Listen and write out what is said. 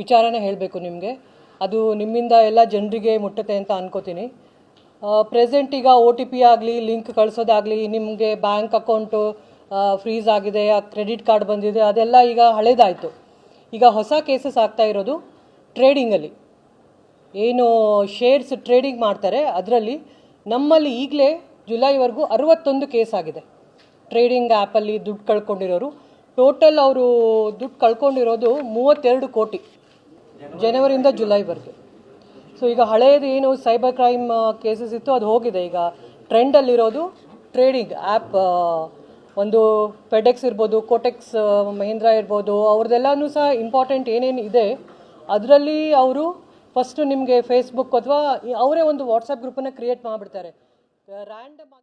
ವಿಚಾರನೇ ಹೇಳಬೇಕು ನಿಮಗೆ. ಅದು ನಿಮ್ಮಿಂದ ಎಲ್ಲ ಜನರಿಗೆ ಮುಟ್ಟುತ್ತೆ ಅಂತ ಅನ್ಕೋತೀನಿ. ಪ್ರೆಸೆಂಟ್ ಈಗ ಒ ಟಿ ಪಿ ಆಗಲಿ ಲಿಂಕ್ ಕಳಿಸೋದಾಗಲಿ, ನಿಮಗೆ ಬ್ಯಾಂಕ್ ಅಕೌಂಟು ಫ್ರೀಸ್ ಆಗಿದೆ ಕ್ರೆಡಿಟ್ ಕಾರ್ಡ್ ಬಂದಿದೆ, ಅದೆಲ್ಲ ಈಗ ಹಳೇದಾಯಿತು. ಈಗ ಹೊಸ ಕೇಸಸ್ ಆಗ್ತಾ ಇರೋದು ಟ್ರೇಡಿಂಗಲ್ಲಿ ಏನು ಶೇರ್ಸ್ ಟ್ರೇಡಿಂಗ್ ಮಾಡ್ತಾರೆ, ಅದರಲ್ಲಿ ನಮ್ಮಲ್ಲಿ ಈಗಲೇ ಜುಲೈವರೆಗೂ ಅರವತ್ತೊಂದು ಕೇಸ್ ಆಗಿದೆ. ಟ್ರೇಡಿಂಗ್ ಆ್ಯಪಲ್ಲಿ ದುಡ್ಡು ಕಳ್ಕೊಂಡಿರೋರು. ಟೋಟಲ್ ಅವರು ದುಡ್ಡು ಕಳ್ಕೊಂಡಿರೋದು ಮೂವತ್ತೆರಡು ಕೋಟಿ, ಜನವರಿಯಿಂದ ಜುಲೈವರೆಗೆ ಸೊ ಈಗ ಹಳೆಯದು ಏನು ಸೈಬರ್ ಕ್ರೈಮ್ ಕೇಸಸ್ ಇತ್ತು, ಅದು ಹೋಗಿದೆ. ಈಗ ಟ್ರೆಂಡಲ್ಲಿರೋದು ಟ್ರೇಡಿಂಗ್ ಆ್ಯಪ್ ಒಂದು ಫೆಡೆಕ್ಸ್ ಇರ್ಬೋದು, ಕೋಟೆಕ್ಸ್ ಮಹೀಂದ್ರ ಇರ್ಬೋದು, ಅವ್ರದ್ದೆಲ್ಲನೂ ಸಹ ಇಂಪಾರ್ಟೆಂಟ್ ಏನೇನು ಇದೆ, ಅದರಲ್ಲಿ ಅವರು ಫಸ್ಟು ನಿಮಗೆ ಫೇಸ್ಬುಕ್ ಅಥವಾ ಅವರೇ ಒಂದು ವಾಟ್ಸಪ್ ಗ್ರೂಪನ್ನು ಕ್ರಿಯೇಟ್ ಮಾಡಿಬಿಡ್ತಾರೆ. ರ್ಯಾಂಡಮ್ ಆಗಿ